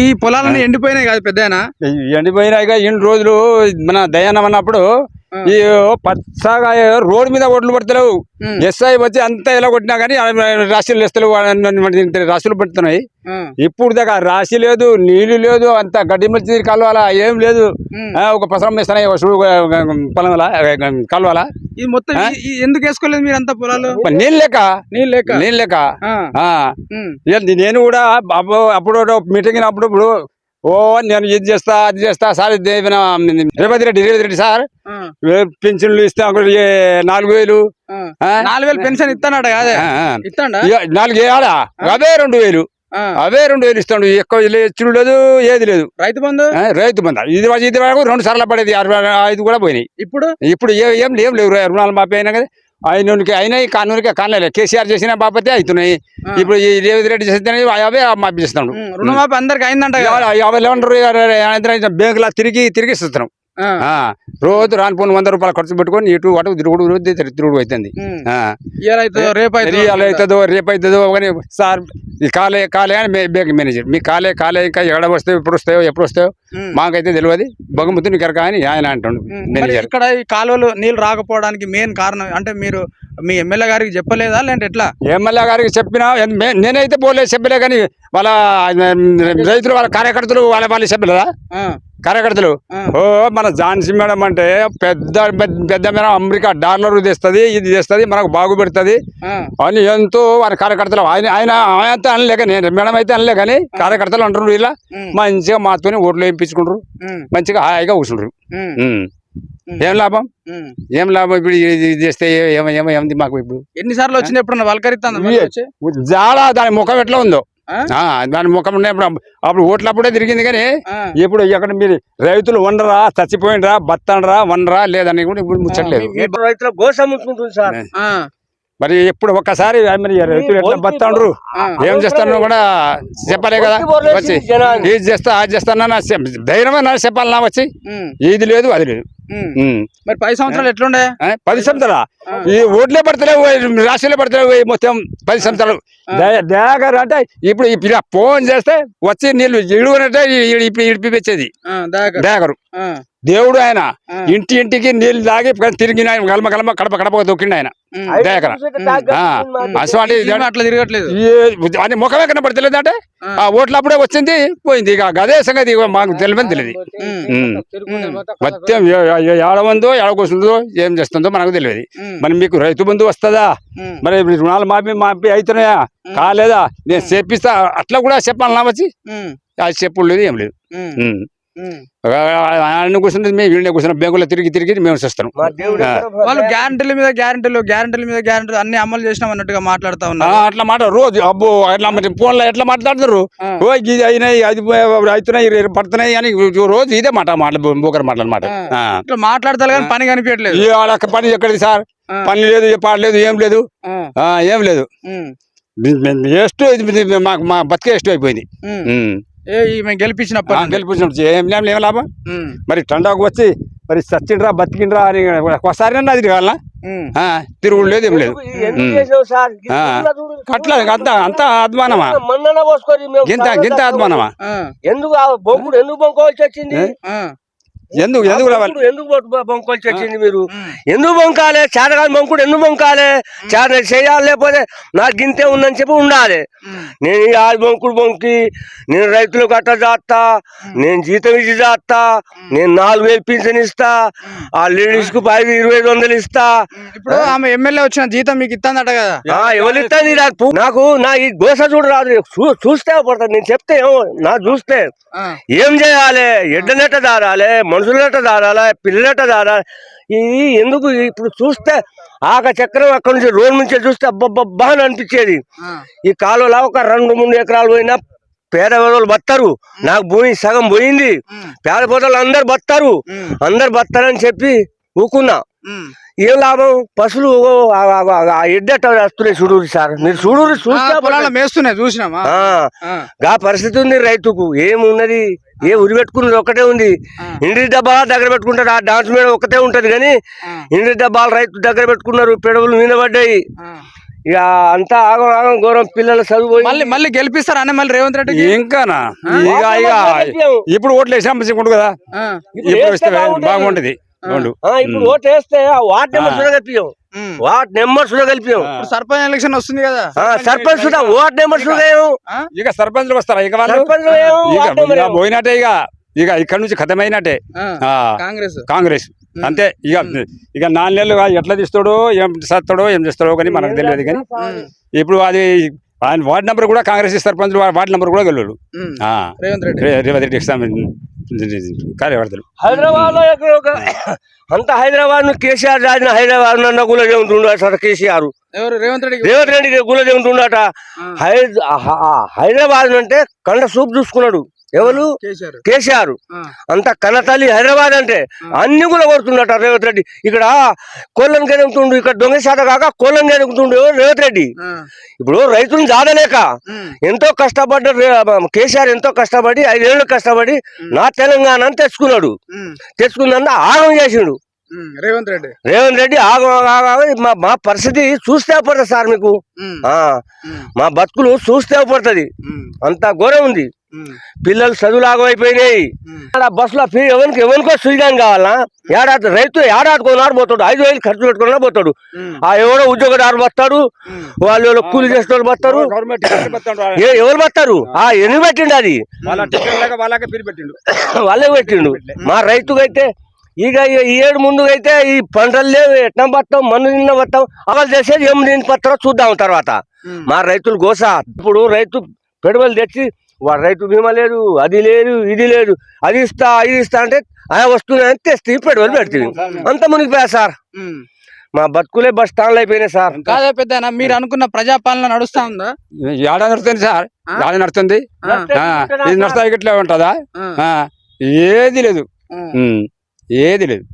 ఈ పొలాలన్నీ ఎండిపోయినాయి కాదు పెద్దనా ఎండిపోయినాయిగా ఇన్ని రోజులు మన దయానం అన్నప్పుడు ఈ పచ్చగా రోడ్డు మీద ఒడ్లు పడతలేవు. ఎస్ఐ వచ్చి అంతా ఎలా కొట్టినా కానీ రాశులు వేస్తలేవు రాశులు పడుతున్నాయి. ఇప్పుడు దాకా రాశి లేదు నీళ్ళు లేదు అంత గడ్డి మర్చి కలవాలా ఏం లేదు. ఒక పసరం వేస్తున్నాయి ఒక సుడు పొలం కలవాలా? మొత్తం ఈ- ఈ ఎందుకు వేసుకోలేదు మీరు అంతా పొలాలు? నీళ్ళు లేక? నీళ్ళు లేక? నీళ్ళు లేక? నేను కూడా అప్పుడు అప్పుడు మీటింగ్ అప్పుడు ఓ నేను ఇది చేస్తా అది చేస్తా సార్ రేవంత్ రెడ్డి రేవంత్ రెడ్డి సార్? పెన్షన్లు ఇస్తా నాలుగు వేలు? నాలుగు వేలు పెన్షన్ ఇస్తానట కాదే. ఇస్తాడా ఇక నాలుగు వేయాలా అవే రెండు వేలు. అవే రెండు వేలు ఇస్తాడు. ఎక్కువ ఇచ్చుడు లేదు ఏది లేదు. రైతు బంధు? రైతు బంధ. ఇది ఇది వరకు రెండు సార్లు పడేది. అరవై ఐదు కూడా పోయినాయి. ఇప్పుడు? ఇప్పుడు ఏ- లేవు లేవు రుణాలు మాపి అయినా కదా. అయినకి అయినాయి కానూనికి కానలే కేసీఆర్ చేసిన బాపతే అవుతున్నాయి. ఇప్పుడు ఈ రేవంత్ రెడ్డి చేస్తే అవే మాపిస్తున్నాడు ఉమ్, రుణమాఫీ అందరికి అయిందంట యాభై బ్యాంకులా తిరిగి తిరిగి ఇస్తున్నాం రోజు రాని పోను వంద రూపాయలు ఖర్చు పెట్టుకొని ఇటు అటు తిరుగుడు తిరుగుడు అవుతుంది అవుతుందో రేపు అవుతుందో కానీ సార్ ఈ కాలే కాలే అని బ్యాంక్ మేనేజర్. మీ కాలే కాలే ఇంకా ఎక్కడ వస్తాయో ఎప్పుడు వస్తాయో ఎప్పుడు వస్తాయో. మాకైతే తెలియదు. భగవంతుని కరక అని ఆయన అంటుండు మేనేజర్. ఇక్కడ ఈ కాలువలు నీళ్ళు రాకపోవడానికి మెయిన్ కారణం అంటే మీరు మీ ఎమ్మెల్యే గారికి చెప్పలేదా లేదంటే ఎట్లా? ఎమ్మెల్యే గారికి చెప్పినా నేనైతే పోలేదు చెప్పలే కానీ వాళ్ళ రైతులు వాళ్ళ కార్యకర్తలు వాళ్ళ వాళ్ళు చెప్పలేదా? కార్యకర్తలు. ఓ మన ఝాన్సీ మేడం అంటే పెద్ద పెద్ద- పెద్ద మేడం అమెరికా డాలర్ తెస్తుంది ఇది తెస్తుంది మనకు బాగు పెడుతుంది ఆ, అని ఎంతో వారి కార్యకర్తలు ఆయన ఆయన ఆయన అనలేక నేను మేడం అయితే అనలే కానీ కార్యకర్తలు అంటున్నారు ఇలా మంచిగా మాతోని ఓట్లు వేయించుకుంటారు మంచిగా హాయిగా కూర్చుంటారు. ఏం లాభం. ఏం లాభం ఇప్పుడు ఇది చేస్తే ఏ- ఏమ ఏమ ఏమంది మాకు ఇప్పుడు ఎన్నిసార్లు వలకరిస్తాను ఇవి చాలా దాని ముఖం ఎట్లా ఉందో దాని ముఖం ఉన్నప్పుడు అప్పుడు ఓట్లప్పుడే తిరిగింది కానీ ఇప్పుడు ఎక్కడ మీరు రైతులు వండరా చచ్చిపోయినరా బతండ్రా వండరా లేదని కూడా ఇప్పుడు ముచ్చట్లేదు. ఇప్పుడు రైతుల గోస ముట్టుకుంటుంది సార్. మరి ఎప్పుడు ఒక్కసారి మరి రైతులు ఎట్లా బతాండ్రు ఏం చేస్తాను కూడా చెప్పలే కదా. వచ్చి ఇది చేస్తా అది చేస్తానన్నా ధైర్యమే నా చెప్పాలన్నా వచ్చి ఇది లేదు అది లేదు. మరి పది సంవత్సరాలు ఎట్లుండే? పది సంవత్సరాల? ఈ ఓట్లే పడతలేవు రాశులే పడతలేవు మొత్తం పది సంవత్సరాలు. దయ- దయాకర్ అంటే ఇప్పుడు పిల్ల ఫోన్ చేస్తే వచ్చి నీళ్ళు ఇడుగునట్టే ఇప్పుడు ఇడిపించేది ఆ, దేవుడు ఆయన. ఇంటి ఇంటికి నీళ్ళు తాగి తిరిగిన గలమ గలమ కడప కడప దొక్కిండు ఆయన. అట్లా తిరగట్లేదు. అని ముఖమే కనపడతలేదు అంటే ఆ. ఆ ఓట్లు అప్పుడే వచ్చింది పోయింది. ఇక అదే సంగతి మాకు తెలియని తెలియదు. మొత్తం ఏడవందో ఏడకొస్తుందో ఏం చేస్తుందో మనకు తెలియదు. మరి మీకు రైతు బంధు వస్తుందా. మరి రుణాలు మాపి మాపి అవుతున్నాయా కాలేదా? నేను చెప్పిస్తా అట్లా కూడా చెప్పాలన్నా వచ్చి. ఉమ్. అది చెప్పుడు లేదు ఏం లేదు. ఆయన కూర్చున్నది మేము వీళ్ళని కూర్చున్న బ్యాంకులో తిరిగి తిరిగి మేము చూస్తాం వాళ్ళు గ్యారంటీల మీద గ్యారంటీలు గ్యారంటీల మీద గ్యారంటీలు అన్ని అమలు చేసినాం అన్నట్టుగా మాట్లాడుతా ఉన్నారు. అట్లా మాట రోజు అబ్బో అట్లా మరి ఫోన్లో ఎట్లా మాట్లాడతారు. ఓ ఇది అయినాయి అది అవుతున్నాయి పడుతున్నాయి అని రోజు ఇదే మాట మాటలు బోకర్ మాటలు మాట ఆ. ఇట్లా మాట్లాడతారు కానీ పని కనిపించట్లేదు. పని ఎక్కడిది సార్. పని లేదు ఏ పాట లేదు ఏం లేదు. ఏం లేదు. ఎస్ట్ మాకు మా బతికే ఎస్ట్ అయిపోయింది. నుండి. గెలిపించినప్పుడు ఏం లేం ఏం లాభం. మరి టండాకు వచ్చి మరి చచ్చిండ్రా బతికిండ్రా అని ఒకసారి అది. ఆ, తిరుగుడు లేదు ఏం లేదు. అట్లా అంత అంత అద్మానమా గింత గింత అద్మానమా. ఎందుకు ఆ బొంకుడు ఎందుకు బొంకోవాల్సి వచ్చింది. ఎందుకు? ఎందుకు రావాలి? ఎందుకు వచ్చింది మీరు. ఎందుకు బొంకాలే? చేతగాని బొంకుడు ఎందుకు బొంకాలే? చేత చేయాలి లేకపోతే నాకు గింతే ఉందని చెప్పి ఉండాలి. నేను ఈ ఆరు బొంకుడు బొంకి నేను రైతులకు అట్ట చేస్తా నేను జీతం ఇచ్చి చేస్తా నేను నాలుగు వేలు పింఛన్ ఇస్తా ఆ. లేడీస్కు పది ఇరవై ఐదు వందలు ఇస్తా. ఇప్పుడు ఆమె ఎమ్మెల్యే వచ్చిన జీతం మీకు ఇస్తుందట కదా? ఆ, ఎవరిస్తాను నాకు నా ఈ గోస చూడు రాదు. చూ- చూస్తే పడుతుంది నేను చెప్తే నా చూస్తే. ఏం చేయాలి? ఎడ్డనెట్ట దారాలి మనుషులెట్ట దారాలి పిల్లలెట్ట దారాలి ఇది ఎందుకు ఇప్పుడు చూస్తే ఆక చక్రం అక్కడ నుంచి రోడ్ నుంచి చూస్తే అబ్బబ్బబ్బా అని అనిపించేది. ఈ కాలువలో ఒక రెండు మూడు ఎకరాలు పోయినా పేద వాళ్ళు బతారు నాకు భూమి సగం పోయింది. పేద పోతలు అందరు బతారు. అందరు బతారని చెప్పి ఊకున్నా. ఏం లాభం? పశువులు ఎడ్డట వస్తున్నాయి చూడూరి సార్. మీరు చూడూరి చూస్తే చూసినామా. గా పరిస్థితి ఉంది రైతుకు. ఏమున్నది? ఏ ఉరి పెట్టుకున్నది ఒక్కటే ఉంది. ఆ. ఇంటి డబ్బా దగ్గర పెట్టుకుంటారు. ఆ డాన్స్ మీద ఒక్కటే ఉంటది కానీ. ఇంటి డబ్బాలు రైతు దగ్గర పెట్టుకున్నారు. పెడవలు మీద పడ్డాయి ఆ. ఇక అంతా ఆగం ఆగం ఘోరం. పిల్లల చదువు మళ్ళీ మళ్ళీ గెలిపిస్తారా అన్న మళ్ళీ రేవంత్ రెడ్డికి? ఇంకానా? ఇక ఇక ఇప్పుడు ఓట్లు వేసాం కదా? ఇప్పుడు వస్తే బాగుంటది. ఇప్పుడు ఓటు వేస్తే ఆ వార్డ్. వార్డ్ సర్పంచ్ ఎలక్షన్ వస్తుంది కదా. ఆ, సర్పంచ్ వార్డ్? ఇక సర్పంచ్లు వస్తారా? ఇక సర్పంచ్? పోయినట్టే ఇక. ఇక ఇక్కడ నుంచి ఖతమైనట్టే ఆ, కాంగ్రెస్. కాంగ్రెస్. అంతే. ఇక ఇక నాలుగు నెలలు ఎట్లా తీస్తాడో ఏం చేస్తాడో ఏం చేస్తాడో కానీ మనకు తెలియదు కానీ. ఇప్పుడు అది ఆయన వార్డు నెంబర్ కూడా కాంగ్రెస్ సర్పంచ్ వార్డు నెంబర్ కూడా గెలవడు. రేవంత్ రెడ్డి. రేవంత్ రెడ్డి ఎగ్జామ్ కార్యకర్తలు హైదరాబాద్లో ఎక్కడ ఒక అంత హైదరాబాద్ను కేసీఆర్ రాజున హైదరాబాద్ నన్న గుల సార్ కేసీఆర్. రేవంత్ రెడ్డి రేవంత్ రెడ్డి గుల చెబుతుండట హైద- హ- హైదరాబాద్ అంటే కండ సూప్ చూసుకున్నాడు. ఎవరు? కేసీఆర్. అంత కన్నతల్లి హైదరాబాద్ అంటే అన్ని కూడా కొడుతుండట రేవంత్ రెడ్డి. ఇక్కడ కోళ్ళని గెలుగుతుండు ఇక్కడ దొంగ శాత కాక కోళ్ళని ఎవరు? రేవంత్ రెడ్డి. ఇప్పుడు రైతులను జాదలేక ఎంతో కష్టపడ్డ కేసీఆర్ ఎంతో కష్టపడి ఐదేళ్ళు కష్టపడి నా తెలంగాణ అని తెచ్చుకున్నాడు. ఉమ్, తెచ్చుకున్నంత ఆగం చేసిండు. రేవంత్ రెడ్డి. రేవంత్ రెడ్డి మా మా పరిస్థితి చూస్తే పడుతుంది సార్ మీకు. మా బతుకులు చూస్తే పడుతుంది. అంత ఘోరం ఉంది. పిల్లలు చదువులు ఆగమైపోయినాయి బస్సులో ఫీ ఎవరికి ఎవరికో సువిధానం కావాలా? ఏడాది రైతు ఏడాది కొన్నాడు పోతాడు. ఐదు వేలు ఖర్చు పెట్టుకున్నా పోతాడు. ఆ ఎవరో ఉద్యోగదారు బతాడు ఉమ్, వాళ్ళు ఎవరో కూలి చేసే వాళ్ళు బతారు ఎవరు బతారు ఆ ఎన్ని పెట్టిండు అది? వాళ్ళ పెట్టిండు. మా రైతుకైతే ఇక ఈ- ఏడు ముందు అయితే ఈ పంటలు లేవు. ఎట్లా పడతాం మన్ను నిన్న పడతాం అమలు చేసేది ఏం దీని పత్రం చూద్దాం తర్వాత. మా రైతులు గోస. ఇప్పుడు రైతు పెట్టుబడులు తెచ్చి వాడు రైతు బీమా లేదు అది లేదు ఇది లేదు. అది ఇస్తా ఇది ఇస్తా అంటే ఆ వస్తున్నాయని తెస్తే పెట్టుబడులు పెడుతుంది. అంత మునిగిపోయా సార్. మా బతుకులే బస్ స్టాండ్లు అయిపోయినాయి సార్. కాదే పెద్ద మీరు అనుకున్న ప్రజాపాలన నడుస్తా ఉందా? ఏడ నడుస్తుంది సార్? ఏడ నడుస్తుంది? ఇది నడుస్తా ఇట్లా ఉంటుందా? ఏది లేదు. ఏది లేదు.